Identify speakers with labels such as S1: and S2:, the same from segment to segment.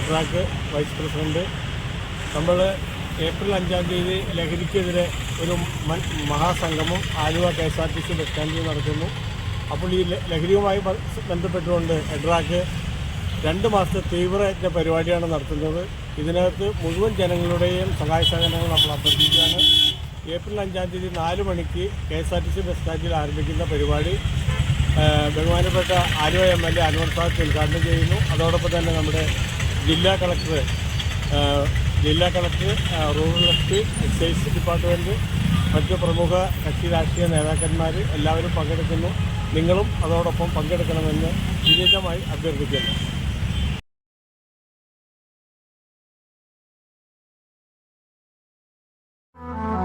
S1: എട്രാക്ക് vice president. നമ്മൾ April അഞ്ചാം തീയതി ലഹരിക്കെതിരെ ഒരു മൻ മഹാസംഗമം Aluva K S R T C bus സ്റ്റാൻഡിൽ നടക്കുന്നു. അപ്പോൾ ഈ ലഹരിയുമായി ബന്ധപ്പെട്ടുകൊണ്ട് എഡ്രാക്ക് രണ്ട് മാസത്തെ തീവ്രയജ്ഞ പരിപാടിയാണ് നടത്തുന്നത്. ഇതിനകത്ത് മുഴുവൻ ജനങ്ങളുടെയും സഹായ സഹകരണങ്ങൾ നമ്മൾ അഭ്യർത്ഥിക്കുകയാണ്. ഏപ്രിൽ അഞ്ചാം തീയതി നാല് മണിക്ക് K S R T C bus സ്റ്റാൻഡിൽ ആരംഭിക്കുന്ന പരിപാടി. ബഹുമാനപ്പെട്ട Aluva M L A Anwar Sahib ഉദ്ഘാടനം ചെയ്യുന്നു. അതോടൊപ്പം തന്നെ നമ്മുടെ ജില്ലാ കളക്ടർ ജില്ലാ collector rural S P excise department മറ്റ് പ്രമുഖ കക്ഷി രാഷ്ട്രീയ നേതാക്കന്മാർ എല്ലാവരും പങ്കെടുക്കുന്നു. നിങ്ങളും അതോടൊപ്പം പങ്കെടുക്കണമെന്ന് വിനീതമായി അഭ്യർത്ഥിക്കുന്നു.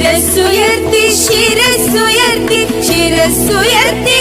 S2: ശിരസ്സുയർത്തി ശിരസ്സുയർത്തി ശിരസ്സുയർത്തി